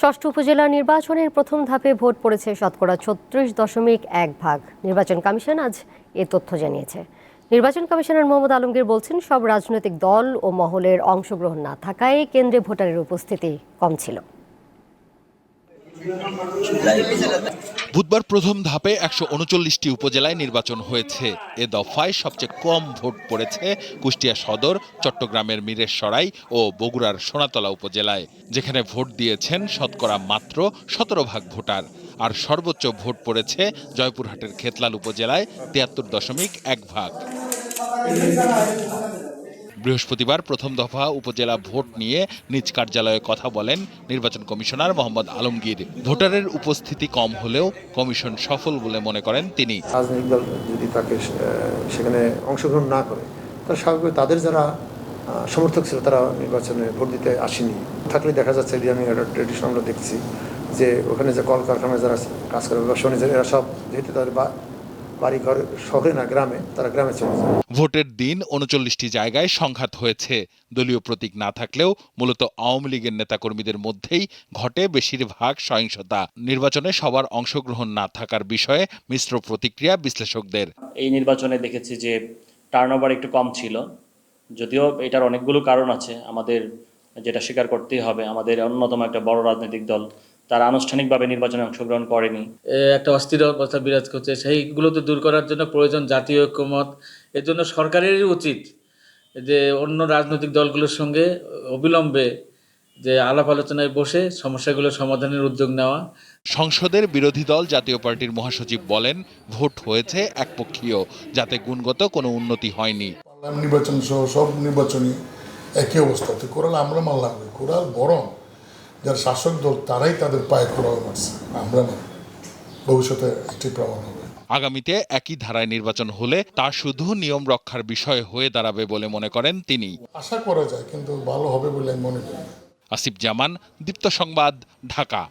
ষষ্ঠ উপজেলা নির্বাচনের প্রথম ধাপে ভোট পড়েছে শতকরা ছত্রিশ দশমিক এক ভাগ। নির্বাচন কমিশন আজ এ তথ্য জানিয়েছে। নির্বাচন কমিশনার মোহাম্মদ আলমগীর বলছেন, সব রাজনৈতিক দল ও মহলের অংশগ্রহণ না থাকায় কেন্দ্রে ভোটারের উপস্থিতি কম ছিল। বুধবার প্রথম ধাপে একশো উনচল্লিশটি উপজেলায় নির্বাচন হয়েছে। এ দফায় সবচেয়ে কম ভোট পড়েছে কুষ্টিয়া সদর, চট্টগ্রামের মিরেশসরাই ও বগুড়ার সোনাতলা উপজেলায়, যেখানে ভোট দিয়েছেন শতকরা মাত্র সতেরো ভাগ ভোটার। আর সর্বোচ্চ ভোট পড়েছে জয়পুরহাটের খেতলাল উপজেলায় তিয়াত্তর দশমিক এক ভাগ। বৃহস্পতিবার প্রথম দফা উপজেলা ভোট নিয়ে নিজ কার্যালয়ে কথা বলেন নির্বাচন কমিশনার মোহাম্মদ আলমগীর। ভোটারের উপস্থিতি কম হলেও কমিশন সফল বলে মনে করেন তিনি। রাজনৈতিক দল যদি তাকে সেখানে অংশগ্রহণ না করে, তাহলে স্বাভাবিক তাদের যারা সমর্থক ছিল তারা নির্বাচনে ভোট দিতে আসেনি। থাকলে দেখা যাচ্ছে যে আমি একটা ট্রেডিশন আমরা দেখছি যে ওখানে যে কলকারখানায় যারা কাজ করে ব্যবসা এরা সব যেহেতু তাদের বা- বাড়ি ঘর শহরে না গ্রামে তারা গ্রামে চলে যায়। ভোটের দিন উনচল্লিশটি জায়গায় সংঘাত হয়েছে। দলীয় প্রতীক না থাকলেও মূলত আওয়ামী লীগের নেতাকর্মীদের মধ্যেই ঘটে বেশিরভাগ সহিংসতা। নির্বাচনে সবার অংশগ্রহণ না থাকার বিষয়ে মিশ্র প্রতিক্রিয়া বিশ্লেষকদের। এই নির্বাচনে দেখেছি যে টার্নওভার একটু কম ছিল। যদিও এটার অনেকগুলো কারণ আছে। আমাদের যেটা স্বীকার করতেই হবে আমাদের অন্যতম একটা বড় রাজনৈতিক দল তারা আনুষ্ঠানিকভাবে নির্বাচনে অংশগ্রহণ করেনি। এ, একটা অস্থির অবস্থা বিরাজ করছে। সেইগুলোতে দূর করার জন্য প্রয়োজন জাতীয় ঐক্যমত। এর জন্য সরকারেরই উচিত যে অন্য রাজনৈতিক দলগুলোর সঙ্গে অবিলম্বে যে আলাপ আলোচনায় বসে সমস্যাগুলো সমাধানের উদ্যোগ নেওয়া। সংসদের বিরোধী দল জাতীয় পার্টির মহাসচিব বলেন ভোট হয়েছে একপক্ষীয় যাতে গুণগত কোনো উন্নতি হয়নি। নির্বাচন সহ সব নির্বাচনই একই অবস্থা। তো কোরাল আমরা মানলাম কোরাল বরং যারা শাসক দল তারাই তাদের পায়ে খোলা মারছে আমরা না। ভবিষ্যতে একটি প্রমাণ হবে। আগামীতে একই ধারায় নির্বাচন হলে তা শুধু নিয়ম রক্ষার বিষয় হয়ে দাঁড়াবে বলে মনে করেন তিনি। আশা করা যায় কিন্তু ভালো হবে বলে আমি মনে করি আসিফ জামান দীপ্ত সংবাদ ঢাকা।